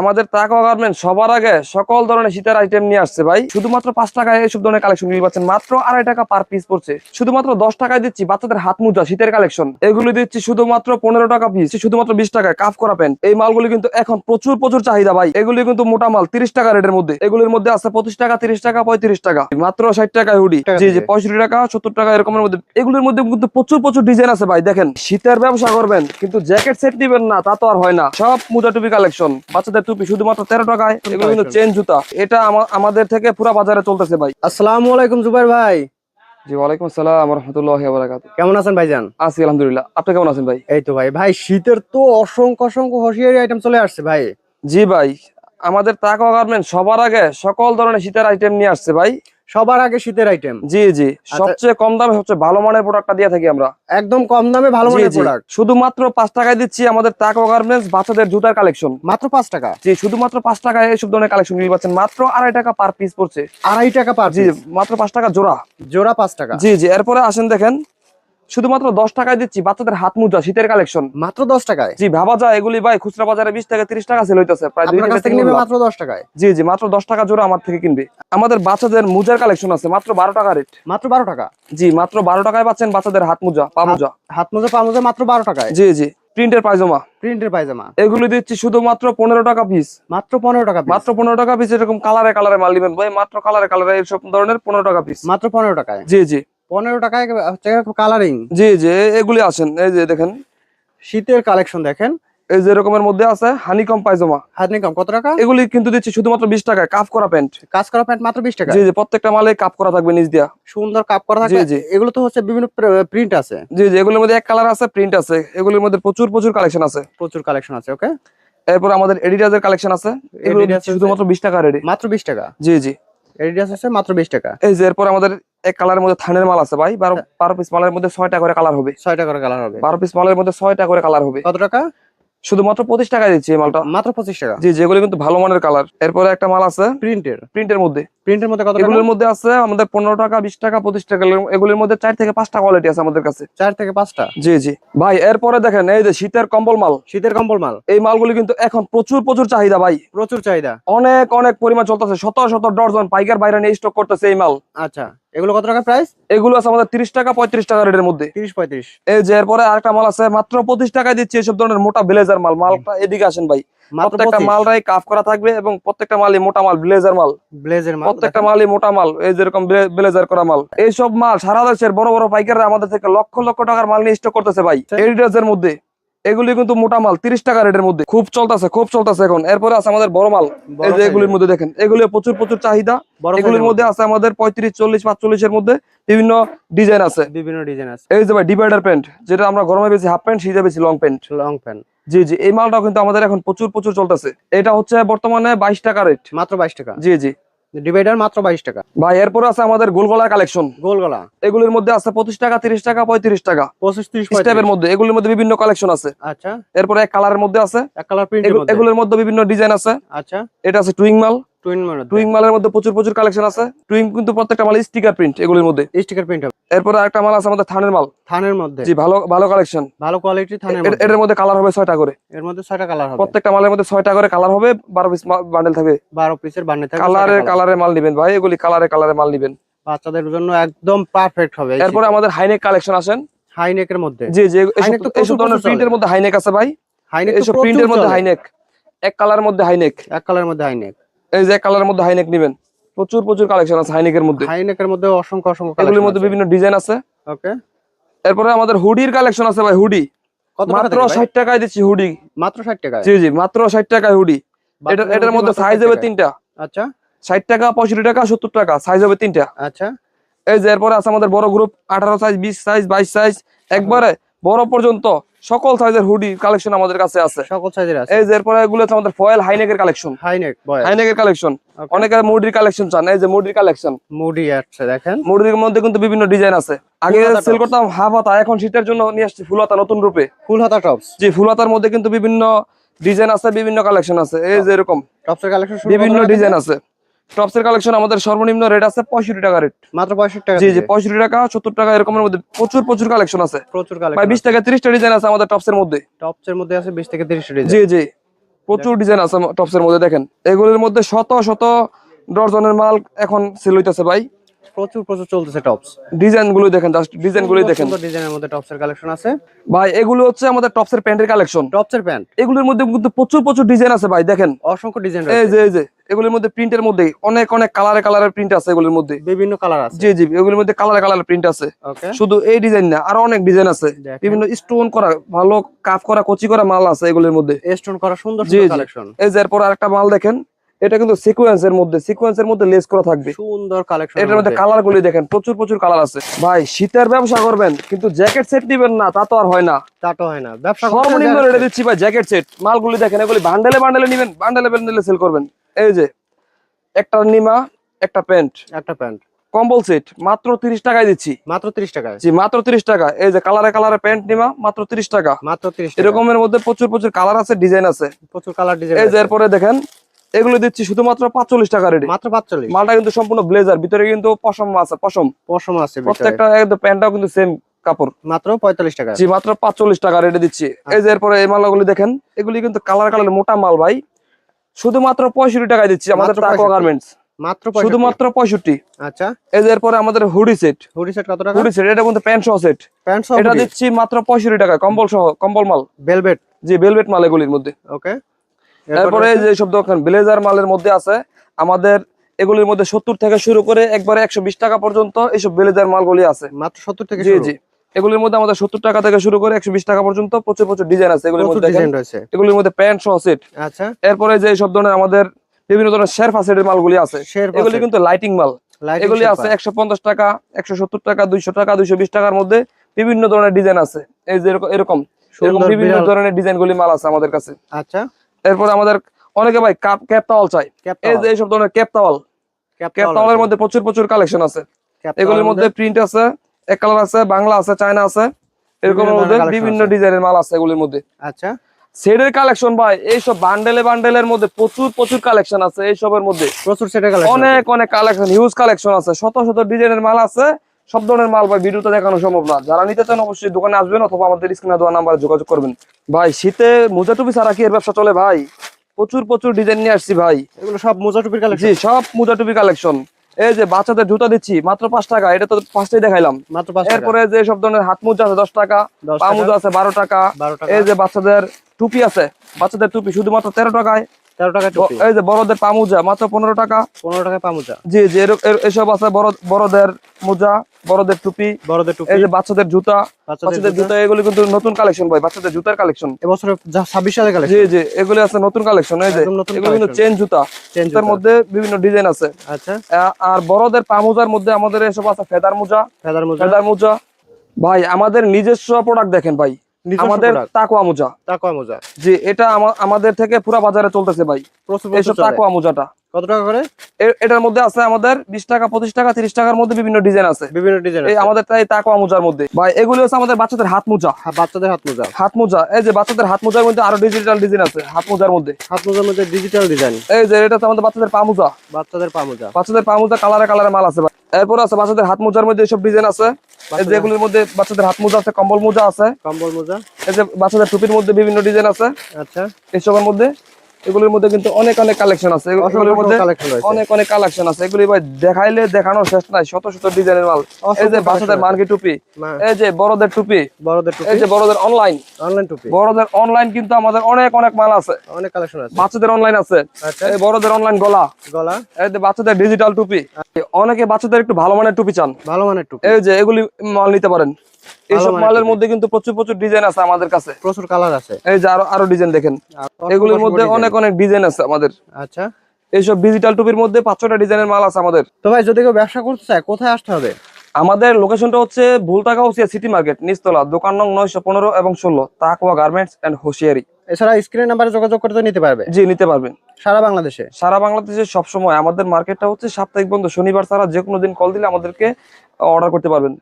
আমাদের তাকা গার্মেন্ট সবার আগে সকল ধরনের শীতের আইটেম নিয়ে আসছে ভাই। শুধুমাত্র পাঁচ টাকায় এইসব ধরনের কালেকশন নিয়ে পাচ্ছেন মাত্র আড়াই টাকা পার পিস পড়ছে। শুধুমাত্র দশ টাকায় দিচ্ছি বাচ্চাদের হাত মোজা শীতের কালেকশন এগুলো দিচ্ছি শুধুমাত্র পনেরো টাকা পিস শুধুমাত্র বিশ টাকায় কাফ করা প্যান্ট এই মালগুলি কিন্তু এখন প্রচুর প্রচুর চাহিদা ভাই। এগুলি কিন্তু মোটা মাল তিরিশ টাকা রেটের মধ্যে। এগুলির মধ্যে আছে পঁচিশ টাকা তিরিশ টাকা পঁয়ত্রিশ টাকা। মাত্র ষাট টাকায় হুডি জি জি পঁয়ষট্টি টাকা সত্তর টাকা এরকমের মধ্যে। এগুলির মধ্যে কিন্তু প্রচুর প্রচুর ডিজাইন আছে ভাই দেখেন। শীতের ব্যবসা করবেন কিন্তু জ্যাকেট সেট দিবেন না তা তো আর হয় না। সব মোজা টুপি কালেকশন বাচ্চাদের টুপি শুধুমাত্র তেরো টাকায় এগুলো কিন্তু চেন জুতা। এটা আমাদের থেকে পুরো বাজারে চলতেছে ভাই। আসসালামু আলাইকুম জুবাইর ভাই। জি ওয়ালাইকুম আসসালাম রহমতুল্লাহ কেমন আছেন ভাইজান? আছি আলহামদুলিল্লাহ। আপনি কেমন আছেন ভাই? এই তো ভাই ভাই শীতের তো অসংখ্য অসংখ্য হুঁশিয়ারি আইটেম চলে আসছে ভাই। জি ভাই আমাদের তাকা গার্মেন্ট সবার আগে সকল ধরনের শীতের আইটেম নিয়ে আসছে ভাই। সবার আগে শীতের আইটেম জি জি। সবচেয়ে কম দামে সবচেয়ে ভালো মানের প্রোডাক্টটা দিয়ে থাকি আমরা। একদম কম দামে ভালো মানের প্রোডাক্ট শুধুমাত্র পাঁচ টাকায় দিচ্ছি আমাদের টাকো গার্মেন্টস বাচ্চাদের জুতার কালেকশন মাত্র পাঁচ টাকা? জি শুধুমাত্র পাঁচ টাকায় এইসব ধরনের কালেকশন নিয়ে পাচ্ছেন। মাত্র আড়াই টাকা পার পিস পড়ছে। আড়াই টাকা পার জি মাত্র পাঁচ টাকা জোড়া। জোড়া পাঁচ টাকা। জি জি। এরপরে আসেন দেখেন শুধুমাত্র দশ টাকায় দিচ্ছি বাচ্চাদের হাত মোজা শীতের কালেকশন মাত্র দশ টাকায়? জি ভাবা যায় এগুলি ভাই খুচরা বাজারে বিশ থেকে তিরিশ টাকা সেল হইতেছে প্রায় দুই। মাত্র দশ টাকায়? জি জি মাত্র দশ টাকা জোড়া আমার থেকে কিনবে। আমাদের বাচ্চাদের মোজার কালেকশন আছে মাত্র বারো টাকা রেট মাত্র বারো টাকা? জি মাত্র বারো টাকায় পাচ্ছেন বাচ্চাদের হাত মোজা পা মোজা। হাত মোজা পা মোজা মাত্র বারো টাকায়? জি জি প্রিন্টের পায়জামা। প্রিন্টের পায়জামা। এগুলি দিচ্ছি শুধুমাত্র পনেরো টাকা পিস মাত্র পনেরো টাকা মাত্র পনেরো টাকা পিস এরকম কালারে কালারে মাল দিবেন ভাই মাত্র কালারে কালারে এইসব ধরনের পনেরো টাকা পিস মাত্র পনেরো টাকায়? জি জি। পনেরো টাকায় হচ্ছে কালারিং জি জি এগুলি আছেন এই যে দেখেন। শীতের কালেকশন দেখেন। এই যে এরকমের মধ্যে আছে হানিকম পায়জামা। হাত নিকম কত টাকা? এগুলি কিন্তু দিচ্ছি শুধুমাত্র বিশ টাকায় কাপ করা প্যান্ট কাজ করা প্যান্ট মাত্র বিশ টাকা? জি জি প্রত্যেকটা মালে কাপ করা থাকবে নিচ দিয়া। সুন্দর কাপ করা থাকে জি, জি। এগুলো তো হচ্ছে বিভিন্ন প্রিন্ট আছে। জি জি এগুলোর মধ্যে এক কালার আছে প্রিন্ট আছে। এগুলোর মধ্যে প্রচুর প্রচুর কালেকশন আছে। প্রচুর কালেকশন আছে ওকে এরপর আমাদের এডিডাসের কালেকশন আছে। এগুলো। শুধুমাত্র বিশ টাকা রেডি মাত্র বিশ টাকা? জি জি। এডিডাস আছে মাত্র বিশ টাকা। এই যে এরপর আমাদের এক কালারের মধ্যে থানের মাল আছে ভাই বারো বারো পিস মালের মধ্যে ছয়টা করে কালার হবে। ছয়টা করে কালার হবে। বারো পিস মালের মধ্যে ছয়টা করে কালার হবে। কত টাকা? শুধুমাত্র পঁচিশ টাকা দিচ্ছি এই মালটা। মাত্র পঁচিশ টাকা? জি যেগুলো কিন্তু ভালো মানের কালার এরপরে একটা মাল আছে প্রিন্টের প্রিন্টের মধ্যে। প্রিন্টের মধ্যে কত এগুলোর মধ্যে আছে আমাদের পনেরো টাকা বিশ টাকা পঁচিশ টাকা এগুলো- এগুলোর মধ্যে চার থেকে পাঁচটা কোয়ালিটি আছে আমাদের কাছে। চার থেকে পাঁচটা? জি জি। ভাই এরপরে দেখেন এই যে শীতের কম্বল মাল। শীতের কম্বল মাল। এই মালগুলি কিন্তু এখন প্রচুর প্রচুর চাহিদা ভাই। প্রচুর চাহিদা। অনেক অনেক পরিমাণ চলতেছে। শত শত ডর্জন পাইকার বাইরে নিয়ে স্টক করতেছে এই মাল। আচ্ছা। এগুলো কত টাকা প্রাইস এগুলো আছে আমাদের তিরিশ টাকা পঁয়ত্রিশ টাকা রেটের মধ্যে। তিরিশ পঁয়ত্রিশ। এই যে এরপরে আরেকটা মাল আছে মাত্র পঁচিশ টাকায় দিচ্ছি এইসব ধরনের মোটা ব্লেজার মাল। মালটা এদিকে আসেন ভাই। প্রত্যেকটা মালটাই কাফ করা থাকবে এবং প্রত্যেকটা মালই মোটা মাল ব্লেজার মাল। ব্লেজের মাল প্রত্যেকটা মালই মোটা মাল এই যেরকম ব্লেজার করা মাল। এইসব মাল সারা দেশের বড় বড় পাইকাররা আমাদের থেকে লক্ষ লক্ষ টাকার মাল নিয়ে স্টক করতেছে ভাই আচ্ছা। এডিডাস এর মধ্যে। এগুলি কিন্তু মোটা মাল তিরিশ টাকা রেটের মধ্যে। খুব চলতেছে খুব চলতেছে এখন। এরপরে আছে আমাদের বড় মাল। এই যে এগুলির এর। মধ্যে দেখেন এগুলি প্রচুর প্রচুর চাহিদা। এগুলির মধ্যে। আছে আমাদের পঁয়ত্রিশ চল্লিশ পাঁচচল্লিশের মধ্যে বিভিন্ন ডিজাইন আছে। বিভিন্ন ডিজাইন আছে। এই যে ভাই ডিভাইডার প্যান্ট যেটা আমরা গরমে বেশি হাফ প্যান্ট শীতে বেশি লং প্যান্ট লং প্যান্ট জি জি এই মালটাও কিন্তু আমাদের এখন প্রচুর প্রচুর চলতেছে। এটা হচ্ছে বর্তমানে বাইশ টাকা রেট মাত্র বাইশ টাকা। জি জি। ডিভাইডার মাত্র বাইশ টাকা। ভাই এরপর আছে আমাদের গোলগলা কালেকশন। গোলগলা। এগুলির মধ্যে আছে পঁচিশ টাকা তিরিশ টাকা পঁয়ত্রিশ টাকা। পঁচিশ ত্রিশ স্টেপের মধ্যে এগুলির মধ্যে বিভিন্ন কালেকশন আছে। আচ্ছা। এরপরে এক কালারের মধ্যে আছে। এক কালার প্রিন্টের এগু- মধ্যে। এগুলোর মধ্যে বিভিন্ন ডিজাইন আছে। আচ্ছা। এটা আছে টুইং মাল। টুইন মডেল টুইং মালের মধ্যে প্রচুর প্রচুর কালেকশন আছে। টুইং কিন্তু প্রত্যেকটা মাল স্টিকার প্রিন্ট এগুলির মধ্যে। স্টিকার প্রিন্ট হবে। এরপরে একটা মাল আছে আমাদের থানের মাল। থানের মধ্যে। জি ভালো ভালো কালেকশন ভালো কোয়ালিটি থানের মধ্যে। কালার হবে ছয়টা করে। এর মধ্যে ছয়টা কালার হবে। প্রত্যেকটা মালের মধ্যে করে কালার হবে বারো পিস বান্ডেল থাকবে। পিসের কালারে কালারে মাল নিবেন ভাই এগুলি কালারে কালারে মাল নিবেন। বাচ্চাদের জন্য একদম পারফেক্ট হবে। এরপরে আমাদের হাইনেক কালেকশন আসেন। হাই নেকের মধ্যে। জি জি হাইনেক এইসব- এইসব ধরনের প্রিন্টের মধ্যে হাইনেক আছে ভাই। হাই নেক এইসব প্রিন্টের মধ্যে হাইনেক এক কালারের মধ্যে হাইনেক এক কালারের মধ্যে হাই নেক এই যে কালারের মধ্যে হাইনেক নিবেন। প্রচুর প্রচুর কালেকশন আছে হাইনেকের মধ্যে। হাই নেকের মধ্যে অসংখ্য অসংখ্য এগুলির মধ্যে বিভিন্ন ডিজাইন আছে। ওকে এরপরে আমাদের হুডির কালেকশন আছে ভাই হুডি কত মাত্র থেকে ভাই? ষাট টাকায় দিচ্ছি হুডি মাত্র ষাট টাকা জি জি মাত্র ষাট টাকায় হুডি এটা এটার মধ্যে সাইজ হবে তিনটা। আচ্ছা। ষাট টাকা পঁয়ষট্টি টাকা সত্তর টাকা সাইজ হবে তিনটা। আচ্ছা। এই যে এরপরে আছে আমাদের বড় গ্রুপ আঠারো সাইজ বিশ সাইজ বাইশ সাইজ একবারে বড় পর্যন্ত সকল সাইজের হুডি কালেকশন আমাদের কাছে আছে। সকল সাইজের আছে। এই যে এরপরে এগুলো হচ্ছে আমাদের ফয়েল হাইনেকের কালেকশন হাই নেক বয় হাইনেকের কালেকশন. অনেকের মুডির কালেকশন চান এই যে মুডির কালেকশন মুডি আছে দেখেন। মুডির মধ্যে কিন্তু বিভিন্ন ডিজাইন আছে। আগে সেল করতাম হাফ হাতা এখন শীতের জন্য নিয়ে আসছি ফুল হাতা নতুন রূপে। ফুল হাতা টপস জি ফুল হাতার মধ্যে কিন্তু বিভিন্ন ডিজাইন আছে বিভিন্ন কালেকশন আছে। এই যে এরকম। টপসের কালেকশন বিভিন্ন ডিজাইন আছে। টপসের কালেকশন আমাদের সর্বনিম্ন রেট আছে পঁয়ষট্টি টাকা রেট মাত্র পঁয়ষট্টি টাকা জি জি পঁয়ষট্টি টাকা সত্তর টাকা এরকমের মধ্যে প্রচুর প্রচুর কালেকশন আছে। প্রচুর কালেকশন বিশ থেকে ত্রিশটা ডিজাইন আছে আমাদের টপসের মধ্যে। টপসের মধ্যে আছে বিশ থেকে তিরিশ ডিজাইন জি জি প্রচুর ডিজাইন আছে টপসের মধ্যে দেখেন। এগুলির মধ্যে শত শত ডর্জনের মাল এখন সেল হইতেছে ভাই। প্রচুর প্রচুর চলতেছে টপস ডিজাইনগুলো দেখেন জাস্ট ডিজাইনগুলো দেখেন। ডিজাইনের মধ্যে টপসের কালেকশন আছে। ভাই এগুলো হচ্ছে আমাদের টপসের প্যান্টের কালেকশন টপসের প্যান্ট এগুলোর মধ্যে কিন্তু প্রচুর প্রচুর ডিজাইন আছে ভাই দেখেন। অসংখ্য ডিজাইন এই যে এই যে এগুলোর মধ্যে প্রিন্টের মধ্যে অনেক অনেক কালারে কালারের প্রিন্ট আছে এগুলোর মধ্যে। বিভিন্ন কালার আছে। জি জি এগুলোর মধ্যে কালারে কালারের প্রিন্ট আছে। ওকে শুধু এই ডিজাইন না আরও অনেক ডিজাইন আছে। বিভিন্ন স্টোন করা ভালো কাপ করা কচি করা মাল আছে এগুলোর মধ্যে। স্টোন করা সুন্দর সুন্দর কালেকশন এই যে এরপর আরেকটা মাল দেখেন। এটা কিন্তু সিকোয়েন্সের মধ্যে সিকোয়েন্সের মধ্যে লেস করা থাকবে। সুন্দর কালেকশন এটার মধ্যে কালার গুলি দেখেন প্রচুর প্রচুর কালার আছে। ভাই শীতের ব্যবসা করবেন কিন্তু জ্যাকেট সেট দিবেন না তা তো আর হয় না। চাটো হয় না। ব্যবসা সর্বনিম্ন রেটে দিচ্ছি ভাই জ্যাকেট সেট মালগুলি দেখেন এগুলি বান্ডেলে বান্ডেলে নিবেন বান্ডেলে বান্ডেলে সেল করবেন। এই যে একটা নিমা একটা প্যান্ট একটা প্যান্ট কম্বল সেট মাত্র তিরিশ টাকায় দিচ্ছি। মাত্র 30 টাকায়। জি মাত্র তিরিশ টাকা। এই যে কালারে কালারে প্যান্ট নিমা মাত্র তিরিশ টাকা। মাত্র 30 এরকমের মধ্যে প্রচুর প্রচুর কালার আছে ডিজাইন আছে। প্রচুর কালার ডিজাইন এই যে এরপরে দেখেন এগুলো দিচ্ছি শুধুমাত্র পাঁচচল্লিশ টাকা রেডি। মাত্র 45 মালটা কিন্তু সম্পূর্ণ ব্লেজার ভিতরে কিন্তু পশম আছে পশম। পশম আছে প্রত্যেকটা একদম প্যান্টটাও কিন্তু সেম কাপড়। মাত্র 45 টাকা। জি মাত্র পাঁচচল্লিশ টাকা রেটে দিচ্ছি। এই যে এরপরে এই মালগুলি দেখেন এগুলি কিন্তু কালার কালার মোটা মাল ভাই। শুধুমাত্র পঁয়ষট্টি টাকায় দিচ্ছি আমাদের মাত্র টাকো 65 গার্মেন্টস মাত্র শুধুমাত্র পঁয়ষট্টি। আচ্ছা। এই যে এরপরে আমাদের হুডি সেট হুডি সেট কত টাকা? হুডি সেট এটা কিন্তু প্যান্ট সহ সেট প্যান্ট সহ এটা দিচ্ছি মাত্র পঁয়ষট্টি টাকা কম্বল সহ কম্বল মাল। ভেলভেট জি ভেলভেট মাল এগুলির মধ্যে। ওকে তারপরে যে সব দোকান ব্লেজার মালের মধ্যে আছে আমাদের এগুলির মধ্যে সত্তর থেকে শুরু করে একবারে একশো বিশ টাকা পর্যন্ত এইসব ব্লেজার মালগুলি আছে। মাত্র 70 থেকে জি জি। এগুলির মধ্যে আমাদের সত্তর টাকা থেকে শুরু করে একশো বিশ টাকা পর্যন্ত প্রচুর প্রচুর ডিজাইন আছে এগুলির মধ্যে এগুলির মধ্যে প্যান্ট সহ সেট আচ্ছা। এরপরে যে সব ধরনের আমাদের বিভিন্ন ধরনের শেরফা সেটের মালগুলি আছে। এগুলি কিন্তু লাইটিং মাল। এগুলি আছে একশো পঞ্চাশ টাকা একশো সত্তর টাকা দুইশো টাকা দুইশো বিশ টাকার মধ্যে বিভিন্ন ধরনের ডিজাইন আছে। এই যে এরকম এরকম এরকম বিভিন্ন ধরনের ডিজাইন গুলি মাল আছে আমাদের কাছে। আচ্ছা। এরপর আমাদের অনেকে ভাই কাপ ক্যাপ তাওয়াল চাই এই যে এইসব ধরনের ক্যাপ তাওয়াল ক্যাপ তাওয়ালের মধ্যে প্রচুর প্রচুর কালেকশন আছে। এগুলির মধ্যে প্রিন্ট আছে এক কালার আছে বাংলা আছে চায়না আছে। এরকম বিভিন্ন ডিজাইনের মাল আছে এগুলির মধ্যে। আচ্ছা। সেটের কালেকশন ভাই এইসব বান্ডেলে বান্ডেলের মধ্যে প্রচুর প্রচুর কালেকশন আছে এইসবের মধ্যে। প্রচুর সেটের কালেকশন অনেক অনেক কালেকশন হিউজ কালেকশন আছে। শত শত ডিজাইনের মাল আছে। সব ধরনের মাল ভাই ভিডিওতে দেখানো সম্ভব না। যারা নিতে চান অবশ্যই দোকানে আসবেন অথবা আমাদের স্ক্রিনে দেওয়া নাম্বারে যোগাযোগ করবেন। ভাই শীতে মোজা টুপি ছাড়া কি এর ব্যবসা চলে ভাই? প্রচুর প্রচুর ডিজাইন নিয়ে আসছি ভাই। এগুলো সব মোজা টুপির কালেকশন সব মোজা টুপি কালেকশন এই যে বাচ্চাদের জুতা দিচ্ছি মাত্র পাঁচ টাকা এটা তো পাঁচটাই দেখাইলাম। মাত্র 5 এরপরে যে সব ধরনের হাত মোজা আছে দশ টাকা 10 পা মোজা আছে বারো টাকা। এই যে বাচ্চাদের টুপি আছে বাচ্চাদের টুপি শুধুমাত্র তেরো টাকায়। 13 টাকা এই যে বড়দের মাত্র পনেরো টাকা। 15 টাকা পামুজা। জি জি এর- এর- এসব আছে বড় বড়দের মোজা বড়দের টুপি বড়দের টুপি। এই যে বাচ্চাদের জুতা বাচ্চাদের বাচ্চাদের জুতা। জুতা কিন্তু নতুন কালেকশন ভাই বাচ্চাদের জুতার কালেকশন। এবছর 26 সালের জি কালেকশন। জি এগুলি আছে নতুন কালেকশন এই যে এগুলো কিন্তু চেন জুতা। জুতার মধ্যে বিভিন্ন ডিজাইন আছে। আচ্ছা। আর বড়দের পা মোজার মধ্যে আমাদের এসব আছে ফেদার মোজা। ফেদার মোজা। ফেদার মোজা। ভাই আমাদের নিজস্ব প্রোডাক্ট দেখেন ভাই। আমাদের তাকুয়া মোজা। টাকা মোজা। জি এটা আমা- আমাদের থেকে পুরো বাজারে চলতেছে ভাই। এইসব। তাকুয়া মোজাটা। কত টাকা করে? এটার মধ্যে আছে আমাদের বিশ টাকা পঁচিশ টাকা তিরিশ টাকার মধ্যে বিভিন্ন ডিজাইন আছে। বিভিন্ন ডিজাইন এই আমাদের তাই তাকুয়া মোজার মধ্যে। ভাই এগুলি হচ্ছে আমাদের বাচ্চাদের হাত মোজা। বাচ্চাদের হাত মোজা। হাত মোজা। এই যে বাচ্চাদের হাত মোজার মধ্যে আরও ডিজিটাল ডিজাইন আছে হাত মোজার মধ্যে। হাত মোজার মধ্যে ডিজিটাল ডিজাইন এই যে এটা আমাদের বাচ্চাদের পা মোজা। বাচ্চাদের পা মোজা। বাচ্চাদের পা মোজা কালারে কালারে মাল আছে। এরপর আছে বাচ্চাদের হাত মোজার মধ্যে এসব ডিজাইন আছে। যেগুলির মধ্যে বাচ্চাদের হাত মোজা আছে কম্বল মোজা আছে। কম্বল মোজা। এই যে বাচ্চাদের টুপির মধ্যে বিভিন্ন ডিজাইন আছে। আচ্ছা। এসবের মধ্যে এগুলির মধ্যে কিন্তু অনেক অনেক কালেকশন আছে। এগু- এগুলির মধ্যে অনেক অনেক কালেকশন আছে। এগুলি ভাই দেখাইলে দেখানোর শেষ নাই। শত শত ডিজাইনের মাল। এই যে বাচ্চাদের মার্কি টুপি এই যে বড়দের টুপি বড়দের টুপি। এই যে বড়দের অনলাইন অনলাইন টুপি। বড়দের অনলাইন কিন্তু আমাদের অনেক অনেক মাল আছে। অনেক কালেকশন আছে। বাচ্চাদের অনলাইন আছে। আচ্ছা। এই বড়দের অনলাইন গলা। গলা। এই যে বাচ্চাদের ডিজিটাল টুপি। অনেকে বাচ্চাদের একটু ভালো মানের টুপি চান। ভালো মানের টুপি। এই যে এগুলি মাল নিতে পারেন। এইসব মালের মধ্যে কিন্তু প্রচুর প্রচুর ডিজাইন আছে আমাদের কাছে। প্রচুর কালার আছে। এই যে আরও আরও ডিজাইন দেখেন। আর মধ্যে অনেক অনেক ডিজাইন আছে আমাদের। আচ্ছা। এইসব ডিজিটাল টুপির মধ্যে পাঁচশোটা ডিজাইনের মাল আছে আমাদের। তো ভাই যদি কেউ ব্যবসা করতে চায় কোথায় আসতে হবে? আমাদের লোকেশনটা হচ্ছে ভুলতাগাউসিয়া সিটি মার্কেট নিচতলা দোকান নং নয়শো পনেরো এবং ষোলো তাকুয়া গার্মেন্টস এন্ড হোশিয়ারি এছাড়া স্ক্রিনের নাম্বারে যোগাযোগ করতে নিতে পারবে? জি নিতে পারবেন। সারা বাংলাদেশে? সারা বাংলাদেশে সবসময় আমাদের মার্কেটটা হচ্ছে সাপ্তাহিক বন্ধ। শনিবার ছাড়া যে কোনো দিন কল দিলে আমাদেরকে অর্ডার করতে পারবেন।